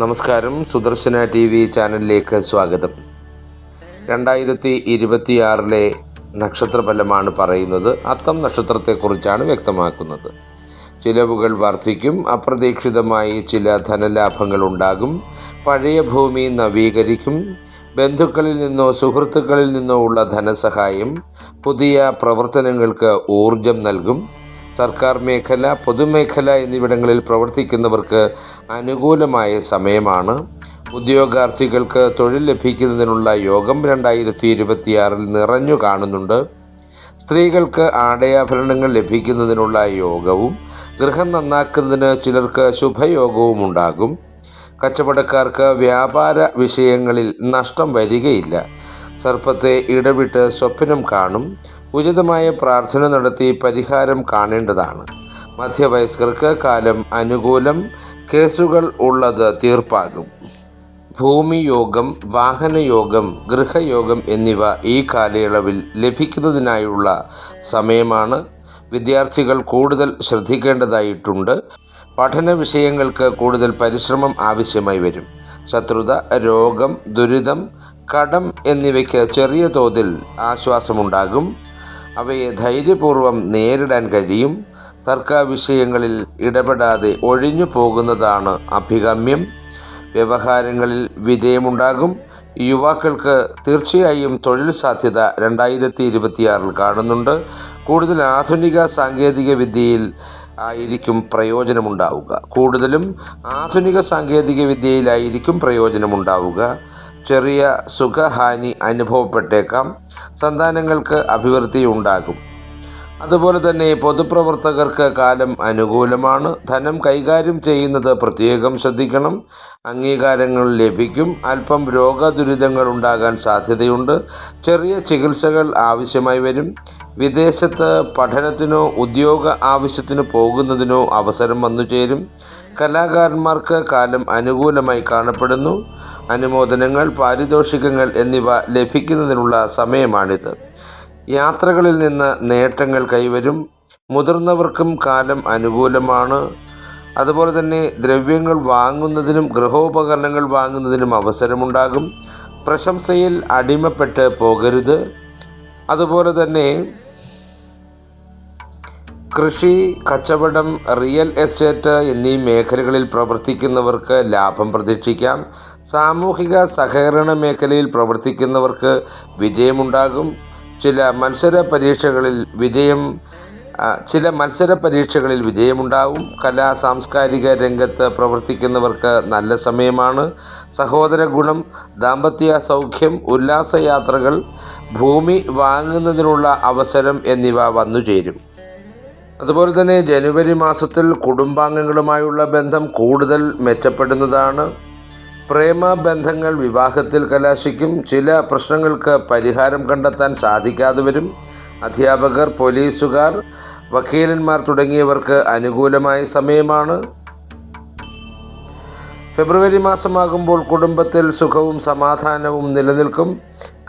നമസ്കാരം. Sudarshana T V ചാനലിലേക്ക് സ്വാഗതം. രണ്ടായിരത്തി ഇരുപത്തിയാറിലെ നക്ഷത്രഫലമാണ് പറയുന്നത്. അത്തം നക്ഷത്രത്തെക്കുറിച്ചാണ് വ്യക്തമാക്കുന്നത്. ചിലവുകൾ വർദ്ധിക്കും. അപ്രതീക്ഷിതമായി ചില ധനലാഭങ്ങൾ ഉണ്ടാകും. പഴയ ഭൂമി നവീകരിക്കും. ബന്ധുക്കളിൽ നിന്നോ സുഹൃത്തുക്കളിൽ നിന്നോ ഉള്ള ധനസഹായം പുതിയ പ്രവർത്തനങ്ങൾക്ക് ഊർജം നൽകും. സർക്കാർ മേഖല പൊതുമേഖല എന്നിവിടങ്ങളിൽ പ്രവർത്തിക്കുന്നവർക്ക് അനുകൂലമായ സമയമാണ്. ഉദ്യോഗാർത്ഥികൾക്ക് തൊഴിൽ ലഭിക്കുന്നതിനുള്ള യോഗം രണ്ടായിരത്തി ഇരുപത്തിയാറിൽ നിറഞ്ഞു കാണുന്നുണ്ട്. സ്ത്രീകൾക്ക് ആടയാഭരണങ്ങൾ ലഭിക്കുന്നതിനുള്ള യോഗവും ഗൃഹം നന്നാക്കുന്നതിന് ചിലർക്ക് ശുഭയോഗവും ഉണ്ടാകും. കച്ചവടക്കാർക്ക് വ്യാപാര വിഷയങ്ങളിൽ നഷ്ടം വരികയില്ല. സർപ്പത്തെ ഇടവിട്ട് സ്വപ്നം കാണും. ഉചിതമായ പ്രാർത്ഥന നടത്തി പരിഹാരം കാണേണ്ടതാണ്. മധ്യവയസ്കർക്ക് കാലം അനുകൂലം കേസുകൾ ഉള്ളത് തീർപ്പാകും. ഭൂമിയോഗം വാഹനയോഗം ഗൃഹയോഗം എന്നിവ ഈ കാലയളവിൽ ലഭിക്കുന്നതിനായുള്ള സമയമാണ്. വിദ്യാർത്ഥികൾ കൂടുതൽ ശ്രദ്ധിക്കേണ്ടതായിട്ടുണ്ട്. പഠന വിഷയങ്ങൾക്ക് കൂടുതൽ പരിശ്രമം ആവശ്യമായി വരും. ശത്രുത രോഗം ദുരിതം കടം എന്നിവയ്ക്ക് ചെറിയ തോതിൽ ആശ്വാസമുണ്ടാകും. അവയെ ധൈര്യപൂർവം നേരിടാൻ കഴിയും. തർക്ക വിഷയങ്ങളിൽ ഇടപെടാതെ ഒഴിഞ്ഞു പോകുന്നതാണ് അഭികാമ്യം. വ്യവഹാരങ്ങളിൽ വിജയമുണ്ടാകും. യുവാക്കൾക്ക് തീർച്ചയായും തൊഴിൽ സാധ്യത രണ്ടായിരത്തി ഇരുപത്തിയാറിൽ കാണുന്നുണ്ട്. കൂടുതൽ ആധുനിക സാങ്കേതിക വിദ്യയിൽ ആയിരിക്കും പ്രയോജനമുണ്ടാവുക. കൂടുതലും ആധുനിക സാങ്കേതിക വിദ്യയിലായിരിക്കും പ്രയോജനമുണ്ടാവുക. ചെറിയ സുഖഹാനി അനുഭവപ്പെട്ടേക്കാം. സന്താനങ്ങൾക്ക് അഭിവൃദ്ധി ഉണ്ടാകും അതുപോലെ തന്നെ പൊതുപ്രവർത്തകർക്ക് കാലം അനുകൂലമാണ്. ധനം കൈകാര്യം ചെയ്യുന്നത് പ്രത്യേകം ശ്രദ്ധിക്കണം. അംഗീകാരങ്ങൾ ലഭിക്കും. അല്പം രോഗദുരിതങ്ങൾ ഉണ്ടാകാൻ സാധ്യതയുണ്ട്. ചെറിയ ചികിത്സകൾ ആവശ്യമായി വരും. വിദേശത്ത് പഠനത്തിനോ ഉദ്യോഗ ആവശ്യത്തിനോ പോകുന്നതിനോ അവസരം വന്നു ചേരും കലാകാരന്മാർക്ക് കാലം അനുകൂലമായി കാണപ്പെടുന്നു. അനുമോദനങ്ങൾ പാരിതോഷികങ്ങൾ എന്നിവ ലഭിക്കുന്നതിനുള്ള സമയമാണിത്. യാത്രകളിൽ നിന്ന് നേട്ടങ്ങൾ കൈവരും. മുതിർന്നവർക്കും കാലം അനുകൂലമാണ്. അതുപോലെ തന്നെ ദ്രവ്യങ്ങൾ വാങ്ങുന്നതിനും ഗൃഹോപകരണങ്ങൾ വാങ്ങുന്നതിനും അവസരമുണ്ടാകും. പ്രശംസയിൽ അടിമപ്പെട്ട് പോകരുത്. അതുപോലെ തന്നെ കൃഷി കച്ചവടം റിയൽ എസ്റ്റേറ്റ് എന്നീ മേഖലകളിൽ പ്രവർത്തിക്കുന്നവർക്ക് ലാഭം പ്രതീക്ഷിക്കാം. സാമൂഹിക സഹകരണ മേഖലയിൽ പ്രവർത്തിക്കുന്നവർക്ക് വിജയമുണ്ടാകും. ചില മത്സര പരീക്ഷകളിൽ വിജയം ചില മത്സര പരീക്ഷകളിൽ വിജയമുണ്ടാവും. കലാ സാംസ്കാരിക രംഗത്ത് പ്രവർത്തിക്കുന്നവർക്ക് നല്ല സമയമാണ്. സഹോദര ഗുണം ദാമ്പത്യ സൗഖ്യം ഉല്ലാസയാത്രകൾ ഭൂമി വാങ്ങുന്നതിനുള്ള അവസരം എന്നിവ വന്നുചേരും. അതുപോലെ തന്നെ ജനുവരി മാസത്തിൽ കുടുംബാംഗങ്ങളുമായുള്ള ബന്ധം കൂടുതൽ മെച്ചപ്പെടുന്നതാണ്. പ്രേമ ബന്ധങ്ങൾ വിവാഹത്തിൽ കലാശിക്കും. ചില പ്രശ്നങ്ങൾക്ക് പരിഹാരം കണ്ടെത്താൻ സാധിക്കാതെ വരും. അധ്യാപകർ പോലീസുകാർ വക്കീലന്മാർ തുടങ്ങിയവർക്ക് അനുകൂലമായ സമയമാണ്. ഫെബ്രുവരി മാസമാകുമ്പോൾ കുടുംബത്തിൽ സുഖവും സമാധാനവും നിലനിൽക്കും.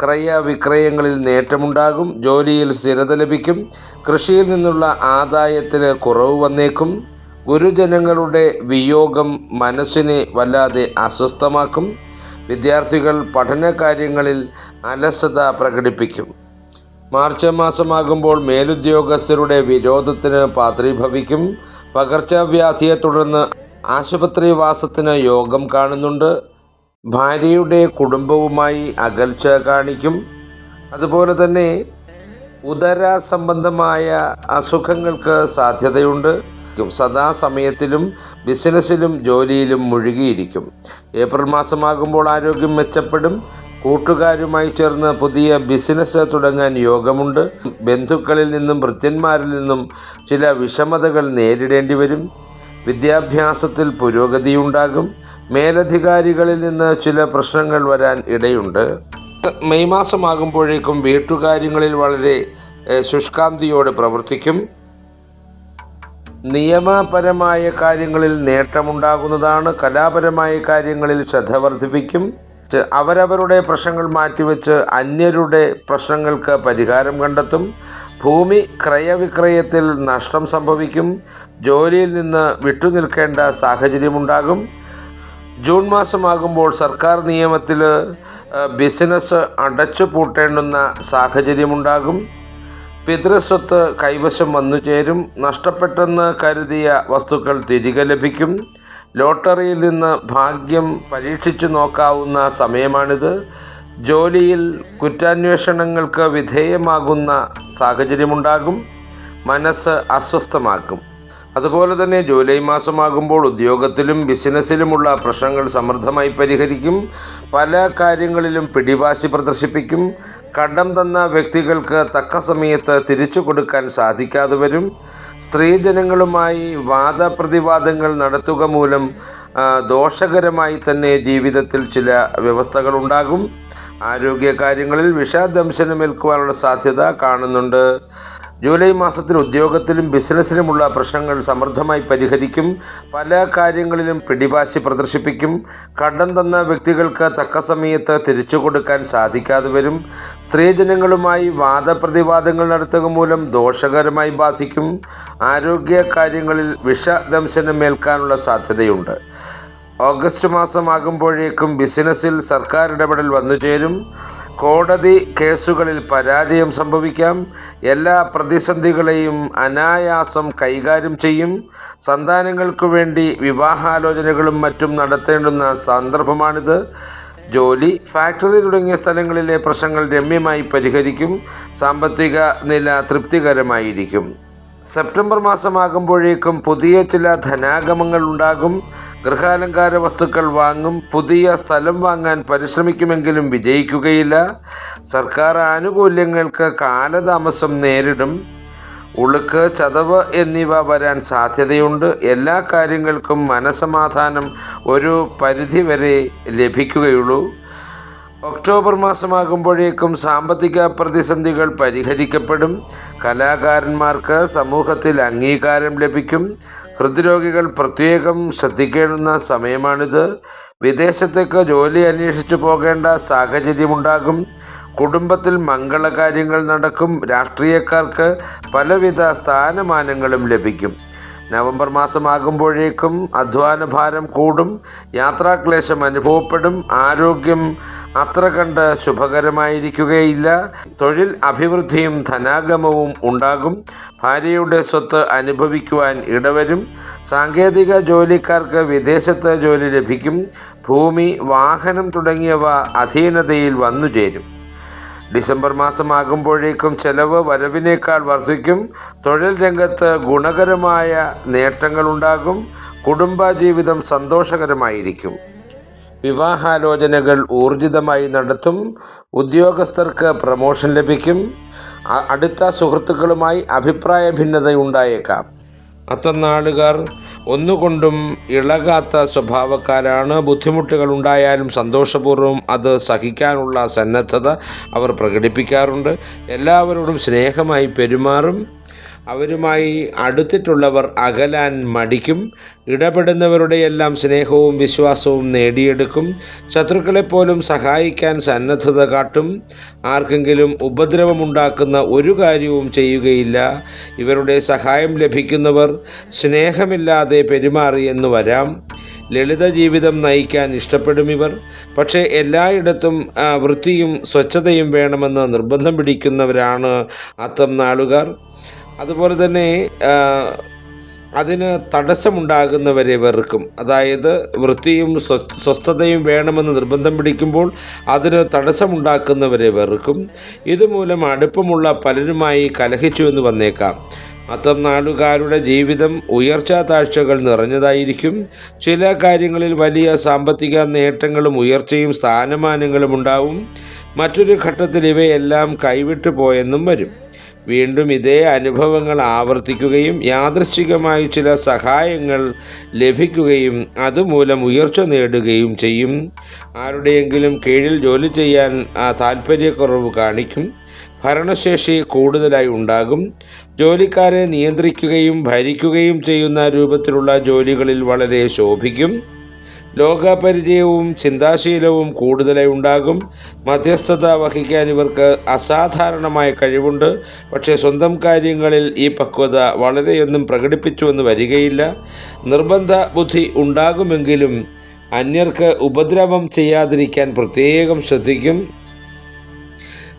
ക്രയ വിക്രയങ്ങളിൽ നേട്ടമുണ്ടാകും. ജോലിയിൽ സ്ഥിരത ലഭിക്കും. കൃഷിയിൽ നിന്നുള്ള ആദായത്തിന് കുറവ് വന്നേക്കും. ഗുരുജനങ്ങളുടെ വിയോഗം മനസ്സിനെ വല്ലാതെ അസ്വസ്ഥമാക്കും. വിദ്യാർത്ഥികൾ പഠനകാര്യങ്ങളിൽ അലസത പ്രകടിപ്പിക്കും. മാർച്ച് മാസമാകുമ്പോൾ മേലുദ്യോഗസ്ഥരുടെ വിരോധത്തിന് പാത്രീഭവിക്കും. പകർച്ചവ്യാധിയെ തുടർന്ന് ആശുപത്രിവാസത്തിന് യോഗം കാണുന്നുണ്ട്. ഭാര്യയുടെ കുടുംബവുമായി അകൽച്ച കാണിക്കും. അതുപോലെ തന്നെ ഉദര സംബന്ധമായ അസുഖങ്ങൾക്ക് സാധ്യതയുണ്ട്. സദാസമയത്തിലും ബിസിനസ്സിലും ജോലിയിലും മുഴുകിയിരിക്കും. ഏപ്രിൽ മാസമാകുമ്പോൾ ആരോഗ്യം മെച്ചപ്പെടും. കൂട്ടുകാരുമായി ചേർന്ന് പുതിയ ബിസിനസ് തുടങ്ങാൻ യോഗമുണ്ട്. ബന്ധുക്കളിൽ നിന്നും ഭൃത്യന്മാരിൽ നിന്നും ചില വിഷമതകൾ നേരിടേണ്ടി വരും. വിദ്യാഭ്യാസത്തിൽ പുരോഗതിയുണ്ടാകും. മേലധികാരികളിൽ നിന്ന് ചില പ്രശ്നങ്ങൾ വരാൻ ഇടയുണ്ട്. മെയ് മാസമാകുമ്പോഴേക്കും വീട്ടുകാര്യങ്ങളിൽ വളരെ ശുഷ്കാന്തിയോടെ പ്രവർത്തിക്കും. നിയമപരമായ കാര്യങ്ങളിൽ നേട്ടമുണ്ടാകുന്നതാണ്. കലാപരമായ കാര്യങ്ങളിൽ ശ്രദ്ധ വർദ്ധിപ്പിക്കും. അവരവരുടെ പ്രശ്നങ്ങൾ മാറ്റിവെച്ച് അന്യരുടെ പ്രശ്നങ്ങൾക്ക് പരിഹാരം കണ്ടെത്തും. ഭൂമി ക്രയവിക്രയത്തിൽ നഷ്ടം സംഭവിക്കും. ജോലിയിൽ നിന്ന് വിട്ടുനിൽക്കേണ്ട സാഹചര്യമുണ്ടാകും. ജൂൺ മാസമാകുമ്പോൾ സർക്കാർ നിയമത്തിൽ ബിസിനസ് അടച്ചു പൂട്ടേണ്ടുന്ന സാഹചര്യമുണ്ടാകും. പിതൃസ്വത്ത് കൈവശം വന്നു ചേരും നഷ്ടപ്പെട്ടെന്ന് കരുതിയ വസ്തുക്കൾ തിരികെ ലഭിക്കും. ലോട്ടറിയിൽ നിന്ന് ഭാഗ്യം പരീക്ഷിച്ചു നോക്കാവുന്ന സമയമാണിത്. ജോലിയിൽ കുറ്റാന്വേഷണങ്ങൾക്ക് വിധേയമാകുന്ന സാഹചര്യമുണ്ടാകും. മനസ്സ് അസ്വസ്ഥമാക്കും. അതുപോലെ തന്നെ ജൂലൈ മാസമാകുമ്പോൾ ഉദ്യോഗത്തിലും ബിസിനസ്സിലുമുള്ള പ്രശ്നങ്ങൾ സമൃദ്ധമായി പരിഹരിക്കും. പല കാര്യങ്ങളിലും പിടിവാശി പ്രദർശിപ്പിക്കും. കടം തന്ന വ്യക്തികൾക്ക് തക്ക സമയത്ത് തിരിച്ചു കൊടുക്കാൻ സാധിക്കാതെ വരും. സ്ത്രീജനങ്ങളുമായി വാദപ്രതിവാദങ്ങൾ നടത്തുക മൂലം ദോഷകരമായി തന്നെ ജീവിതത്തിൽ ചില വ്യവസ്ഥകൾ ഉണ്ടാകും. ആരോഗ്യകാര്യങ്ങളിൽ വിഷാദംശനമേൽക്കുവാനുള്ള സാധ്യത കാണുന്നുണ്ട്. ജൂലൈ മാസത്തിൽ ഉദ്യോഗത്തിലും ബിസിനസ്സിലുമുള്ള പ്രശ്നങ്ങൾ സമൃദ്ധമായി പരിഹരിക്കും. പല കാര്യങ്ങളിലും പിടിവാശി പ്രദർശിപ്പിക്കും. കടം തന്ന വ്യക്തികൾക്ക് തക്ക സമയത്ത് തിരിച്ചു കൊടുക്കാൻ സാധിക്കാതെ വരും. സ്ത്രീജനങ്ങളുമായി വാദപ്രതിവാദങ്ങൾ നടത്തുക മൂലം ദോഷകരമായി ബാധിക്കും. ആരോഗ്യ കാര്യങ്ങളിൽ വിഷദംശനമേൽക്കാനുള്ള സാധ്യതയുണ്ട്. ഓഗസ്റ്റ് മാസമാകുമ്പോഴേക്കും ബിസിനസ്സിൽ സർക്കാർ ഇടപെടൽ വന്നു ചേരും കോടതി കേസുകളിൽ പരാജയം സംഭവിക്കാം. എല്ലാ പ്രതിസന്ധികളെയും അനായാസം കൈകാര്യം ചെയ്യും. സന്താനങ്ങൾക്കു വേണ്ടി വിവാഹാലോചനകളും മറ്റും നടത്തേണ്ടുന്ന സന്ദർഭമാണിത്. ജോലി ഫാക്ടറി തുടങ്ങിയ സ്ഥലങ്ങളിലെ പ്രശ്നങ്ങൾ രമ്യമായി പരിഹരിക്കും. സാമ്പത്തിക നില തൃപ്തികരമായിരിക്കും. സെപ്റ്റംബർ മാസമാകുമ്പോഴേക്കും പുതിയ ചില ധനാഗമങ്ങൾ ഉണ്ടാകും. ഗൃഹാലങ്കാര വസ്തുക്കൾ വാങ്ങും. പുതിയ സ്ഥലം വാങ്ങാൻ പരിശ്രമിക്കുമെങ്കിലും വിജയിക്കുകയില്ല. സർക്കാർ ആനുകൂല്യങ്ങൾക്ക് കാലതാമസം നേരിടും. ഉളുക്ക് ചതവ് എന്നിവ വരാൻ സാധ്യതയുണ്ട്. എല്ലാ കാര്യങ്ങൾക്കും മനസമാധാനം ഒരു പരിധിവരെ ലഭിക്കുകയുള്ളൂ. ഒക്ടോബർ മാസമാകുമ്പോഴേക്കും സാമ്പത്തിക പ്രതിസന്ധികൾ പരിഹരിക്കപ്പെടും. കലാകാരന്മാർക്ക് സമൂഹത്തിൽ അംഗീകാരം ലഭിക്കും. ഹൃദ്രോഗികൾ പ്രത്യേകം ശ്രദ്ധിക്കേണ്ടുന്ന സമയമാണിത്. വിദേശത്തേക്ക് ജോലി അന്വേഷിച്ചു പോകേണ്ട സാഹചര്യമുണ്ടാകും. കുടുംബത്തിൽ മംഗളകാര്യങ്ങൾ നടക്കും. രാഷ്ട്രീയക്കാർക്ക് പലവിധ സ്ഥാനമാനങ്ങളും ലഭിക്കും. നവംബർ മാസമാകുമ്പോഴേക്കും അധ്വാന ഭാരം കൂടും യാത്രാക്ലേശം അനുഭവപ്പെടും ആരോഗ്യം അത്ര കണ്ട് ശുഭകരമായിരിക്കുകയില്ല. തൊഴിൽ അഭിവൃദ്ധിയും ധനാഗമവും ഉണ്ടാകും. ഭാര്യയുടെ സ്വത്ത് അനുഭവിക്കുവാൻ ഇടവരും. സാങ്കേതിക ജോലിക്കാർക്ക് വിദേശത്ത് ജോലി ലഭിക്കും. ഭൂമി വാഹനം തുടങ്ങിയവ അധീനതയിൽ വന്നു ചേരും ഡിസംബർ മാസമാകുമ്പോഴേക്കും ചെലവ് വരവിനേക്കാൾ വർദ്ധിക്കും. തൊഴിൽ രംഗത്ത് ഗുണകരമായ നേട്ടങ്ങളുണ്ടാകും. കുടുംബജീവിതം സന്തോഷകരമായിരിക്കും. വിവാഹാലോചനകൾ ഊർജിതമായി നടത്തും. ഉദ്യോഗസ്ഥർക്ക് പ്രമോഷൻ ലഭിക്കും. അടുത്ത സുഹൃത്തുക്കളുമായി അഭിപ്രായ ഭിന്നതയുണ്ടായേക്കാം. അത്തന്നാളുകാർ ഒന്നുകൊണ്ടും ഇളകാത്ത സ്വഭാവക്കാരാണ്. ബുദ്ധിമുട്ടുകൾ ഉണ്ടായാലും സന്തോഷപൂർവം അത് സഹിക്കാനുള്ള സന്നദ്ധത അവർ പ്രകടിപ്പിക്കാറുണ്ട്. എല്ലാവരോടും സ്നേഹമായി പെരുമാറും. അവരുമായി അടുത്തിട്ടുള്ളവർ അകലാൻ മടിക്കും. ഇടപെടുന്നവരുടെ എല്ലാം സ്നേഹവും വിശ്വാസവും നേടിയെടുക്കും. ശത്രുക്കളെപ്പോലും സഹായിക്കാൻ സന്നദ്ധത കാട്ടും. ആർക്കെങ്കിലും ഉപദ്രവമുണ്ടാക്കുന്ന ഒരു കാര്യവും ചെയ്യുകയില്ല. ഇവരുടെ സഹായം ലഭിക്കുന്നവർ സ്നേഹമില്ലാതെ പെരുമാറിയെന്ന് വരാം. ലളിത ജീവിതം നയിക്കാൻ ഇഷ്ടപ്പെടും ഇവർ. പക്ഷേ എല്ലായിടത്തും വൃത്തിയും സ്വച്ഛതയും വേണമെന്ന് നിർബന്ധം പിടിക്കുന്നവരാണ് അത്തം നാളുകാർ. അതുപോലെ തന്നെ അതിന് തടസ്സമുണ്ടാകുന്നവരെ വെറുക്കും. അതായത് വൃത്തിയും സ്വ- സ്വസ്ഥതയും വേണമെന്ന് നിർബന്ധം പിടിക്കുമ്പോൾ അതിന് തടസ്സമുണ്ടാക്കുന്നവരെ വെറുക്കും. ഇതുമൂലം അടുപ്പമുള്ള പലരുമായി കലഹിച്ചു എന്ന് വന്നേക്കാം. അത്തം നാടുകാരുടെ ജീവിതം ഉയർച്ചാ താഴ്ചകൾ നിറഞ്ഞതായിരിക്കും. ചില കാര്യങ്ങളിൽ വലിയ സാമ്പത്തിക നേട്ടങ്ങളും ഉയർച്ചയും സ്ഥാനമാനങ്ങളും ഉണ്ടാവും. മറ്റൊരു ഘട്ടത്തിൽ ഇവയെല്ലാം കൈവിട്ടു പോയെന്നും വരും. വീണ്ടും ഇതേ അനുഭവങ്ങൾ ആവർത്തിക്കുകയും യാദൃശ്ചികമായി ചില സഹായങ്ങൾ ലഭിക്കുകയും അതുമൂലം ഉയർച്ച നേടുകയും ചെയ്യും. ആരുടെയെങ്കിലും കീഴിൽ ജോലി ചെയ്യാൻ ആ താല്പര്യക്കുറവ് കാണിക്കും. ഭരണശേഷി കൂടുതലായി ഉണ്ടാകും. ജോലിക്കാരെ നിയന്ത്രിക്കുകയും ഭരിക്കുകയും ചെയ്യുന്ന രൂപത്തിലുള്ള ജോലികളിൽ വളരെ ശോഭിക്കും. ലോകപരിചയവും ചിന്താശീലവും കൂടുതലായി ഉണ്ടാകും. മധ്യസ്ഥത വഹിക്കാൻ ഇവർക്ക് അസാധാരണമായ കഴിവുണ്ട്. പക്ഷേ സ്വന്തം കാര്യങ്ങളിൽ ഈ പക്വത വളരെയൊന്നും പ്രകടിപ്പിച്ചുവെന്ന് വരികയില്ല. നിർബന്ധ ബുദ്ധി ഉണ്ടാകുമെങ്കിലും അന്യർക്ക് ഉപദ്രവം ചെയ്യാതിരിക്കാൻ പ്രത്യേകം ശ്രദ്ധിക്കും.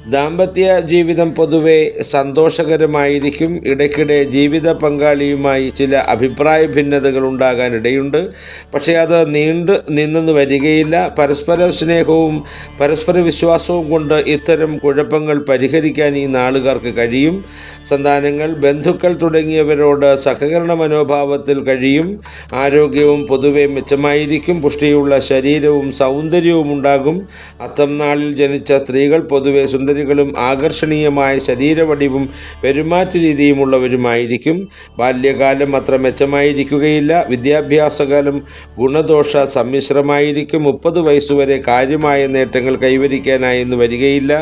ദാമ്പത്യ ജീവിതം പൊതുവെ സന്തോഷകരമായിരിക്കും. ഇടയ്ക്കിടെ ജീവിത പങ്കാളിയുമായി ചില അഭിപ്രായ ഭിന്നതകൾ ഉണ്ടാകാൻ ഇടയുണ്ട് പക്ഷേ അത് നീണ്ടു നിന്നെന്ന് വരികയില്ല. പരസ്പര സ്നേഹവും പരസ്പര വിശ്വാസവും കൊണ്ട് ഇത്തരം കുഴപ്പങ്ങൾ പരിഹരിക്കാൻ ഈ നാളുകാർക്ക് കഴിയും. സന്താനങ്ങൾ ബന്ധുക്കൾ തുടങ്ങിയവരോട് സഹകരണ മനോഭാവത്തിൽ കഴിയും. ആരോഗ്യവും പൊതുവെ മെച്ചമായിരിക്കും. പുഷ്ടിയുള്ള ശരീരവും സൗന്ദര്യവും ഉണ്ടാകും. അത്തം നാളിൽ ജനിച്ച സ്ത്രീകൾ പൊതുവെ സുന്ദരികളും ആകർഷണീയമായ ശരീരവടിവും പെരുമാറ്റ രീതിയുമുള്ളവരുമായിരിക്കും ബാല്യകാലം അത്ര മെച്ചമായിരിക്കുകയില്ല. വിദ്യാഭ്യാസകാലം ഗുണദോഷ സമ്മിശ്രമായിരിക്കും. മുപ്പത് വയസ്സുവരെ കാര്യമായ നേട്ടങ്ങൾ കൈവരിക്കാനായി വരികയില്ല.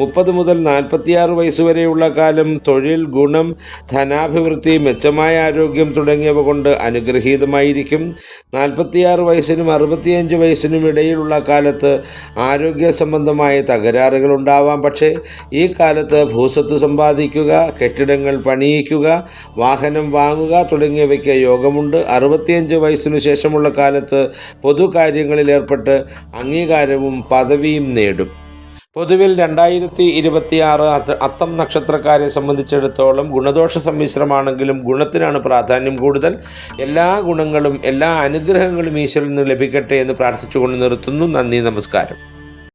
മുപ്പത് മുതൽ നാൽപ്പത്തിയാറ് വയസ്സുവരെയുള്ള കാലം തൊഴിൽ ഗുണം ധനാഭിവൃദ്ധി മെച്ചമായ ആരോഗ്യം തുടങ്ങിയവ കൊണ്ട് അനുഗ്രഹീതമായിരിക്കും. നാൽപ്പത്തിയാറ് വയസ്സിനും അറുപത്തിയഞ്ച് വയസ്സിനും ഇടയിലുള്ള കാലത്ത് ആരോഗ്യ സംബന്ധമായ തകരാറുകൾ ഉണ്ടാവാം പക്ഷേ ഈ കാലത്ത് ഭൂസ്വത്ത് സമ്പാദിക്കുക കെട്ടിടങ്ങൾ പണിയിക്കുക വാഹനം വാങ്ങുക തുടങ്ങിയവയ്ക്ക് യോഗമുണ്ട്. അറുപത്തിയഞ്ച് വയസ്സിനു ശേഷമുള്ള കാലത്ത് പൊതുകാര്യങ്ങളിൽ ഏർപ്പെട്ട് അംഗീകാരവും പദവിയും നേടും. പൊതുവിൽ രണ്ടായിരത്തി ഇരുപത്തിയാറ് അത്തം നക്ഷത്രക്കാരെ സംബന്ധിച്ചിടത്തോളം ഗുണദോഷ സമ്മിശ്രമാണെങ്കിലും ഗുണത്തിനാണ് പ്രാധാന്യം കൂടുതൽ. എല്ലാ ഗുണങ്ങളും എല്ലാ അനുഗ്രഹങ്ങളും ഈശ്വരൻ നിന്ന് ലഭിക്കട്ടെ എന്ന് പ്രാർത്ഥിച്ചുകൊണ്ട് നിർത്തുന്നു. നന്ദി നമസ്കാരം.